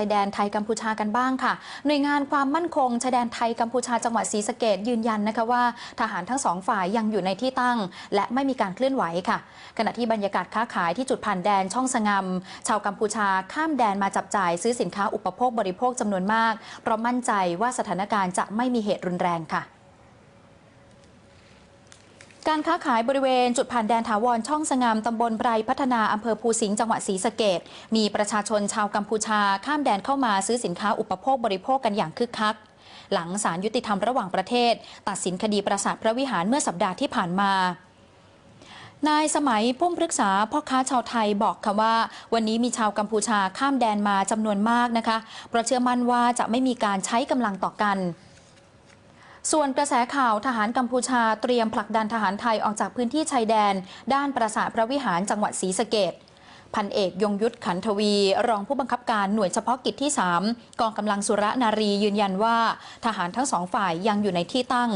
ชายแดนไทยกัมพูชากันบ้างค่ะ หน่วยงานความมั่นคงชายแดนไทยกัมพูชาจังหวัดศรีสะเกดยืนยันนะคะว่า ทหารทั้งสองฝ่ายยังอยู่ในที่ตั้ง และไม่มีการเคลื่อนไหวค่ะ ขณะที่บรรยากาศค้าขายที่จุดผ่านแดนช่องสงมชาวกัมพูชาข้ามแดนมาจับจ่ายซื้อสินค้าอุปโภคบริโภคจำนวนมากเพราะมั่นใจว่าสถานการณ์จะไม่มีเหตุรุนแรงค่ะ การค้าขายบริเวณจุดผ่านแดนถาวรช่องสงามตำบลไพรพัฒนาอำเภอภูสิงห์จังหวัดศรีสะเกดมีประชาชนชาวกัมพูชาข้ามแดนเข้ามาซื้อสินค้าอุปโภคบริโภคกันอย่างคึกคัก หลังศาลยุติธรรมระหว่างประเทศ ตัดสินคดีปราสาทพระวิหารเมื่อสัปดาห์ที่ผ่านมานายสมัยพุ่มพฤกษาพ่อค้าชาวไทยบอกค่ะว่า วันนี้มีชาวกัมพูชาข้ามแดนมาจำนวนมากนะคะเพราะเชื่อมั่นว่าจะไม่มีการใช้กำลังต่อกัน ส่วนกระแสข่าวทหารกัมพูชาเตรียมผลักดันทหารไทยออกจากพื้นที่ชายแดน ด้านปราสาทพระวิหารจังหวัดศรีสะเกดพันเอกยงยุทธขันทวี รองผู้บังคับการหน่วยเฉพาะกิจที่ 3 กองกำลังสุรนารียืนยันว่า ทหารทั้งสองฝ่ายยังอยู่ในที่ตั้ง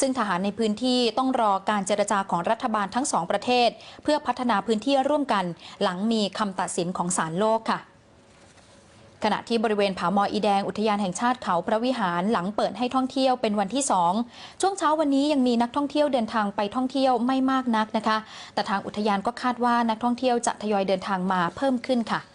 ซึ่งทหารในพื้นที่ต้องรอการเจรจาของรัฐบาลทั้งสองประเทศ เพื่อพัฒนาพื้นที่ร่วมกัน หลังมีคำตัดสินของศาลโลกค่ะ ขณะที่บริเวณผาหมออีแดงอุทยานแห่งชาติเขาพระวิหารหลังเปิดให้ท่องเที่ยวเป็นวันที่ 2 ช่วงเช้าวันนี้ยังมีนักท่องเที่ยวเดินทางไปท่องเที่ยวไม่มากนักนะคะ แต่ทางอุทยานก็คาดว่านักท่องเที่ยวจะทยอยเดินทางมาเพิ่มขึ้นค่ะ